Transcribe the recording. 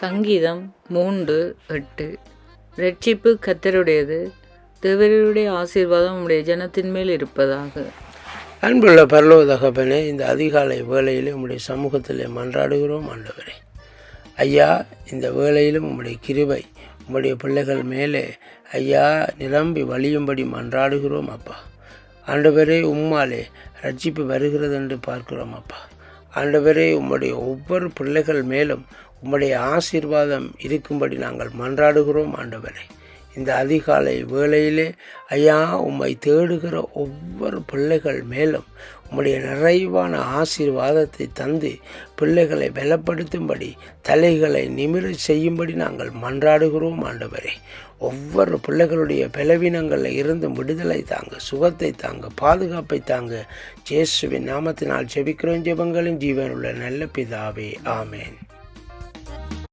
சங்கீதம் மூன்று எட்டு. ரட்சிப்பு கத்தருடையது தேவருடைய ஆசீர்வாதம் உடைய ஜனத்தின் மேல் இருப்பதாக. அன்புள்ள பரலோக தகப்பனே இந்த அதிகாலை வேலையிலும் உங்களுடைய சமூகத்திலே மன்றாடுகிறோம் ஆண்டவரே. ஐயா இந்த வேலையிலும் உம்முடைய கிருபை உங்களுடைய பிள்ளைகள் மேலே ஐயா நிரம்பி வழியும்படி மன்றாடுகிறோம் அப்பா. ஆண்டவரே உம்மாலே ரட்சிப்பு வருகிறது என்று பார்க்கிறோம் அப்பா. ஆண்டவரே உம்முடைய ஒவ்வொரு பிள்ளைகள் மேலும் உம்முடைய ஆசீர்வாதம் இருக்கும்படி நாங்கள் மன்றாடுகிறோம் ஆண்டவரே. இந்த அதிகாலை வேளையிலே ஐயா உம்மை தேடுகிற ஒவ்வொரு பிள்ளைகள் மேலும் உம்முடைய நிறைவான ஆசீர்வாதத்தை தந்து பிள்ளைகளை பலப்படுத்தும்படி தலைகளை நிமிர செய்யும்படி நாங்கள் மன்றாடுகிறோம் ஆண்டவரே. ஒவ்வொரு பிள்ளைகளுடைய பலவீனங்களில் இருந்தும் விடுதலை தாங்க சுகத்தை தாங்க பாதுகாப்பை தாங்க ஜேசுவின் நாமத்தினால் செபிக்கிறோம் ஜெபங்களின் ஜீவனுள்ள நல்ல பிதாவே ஆமேன்.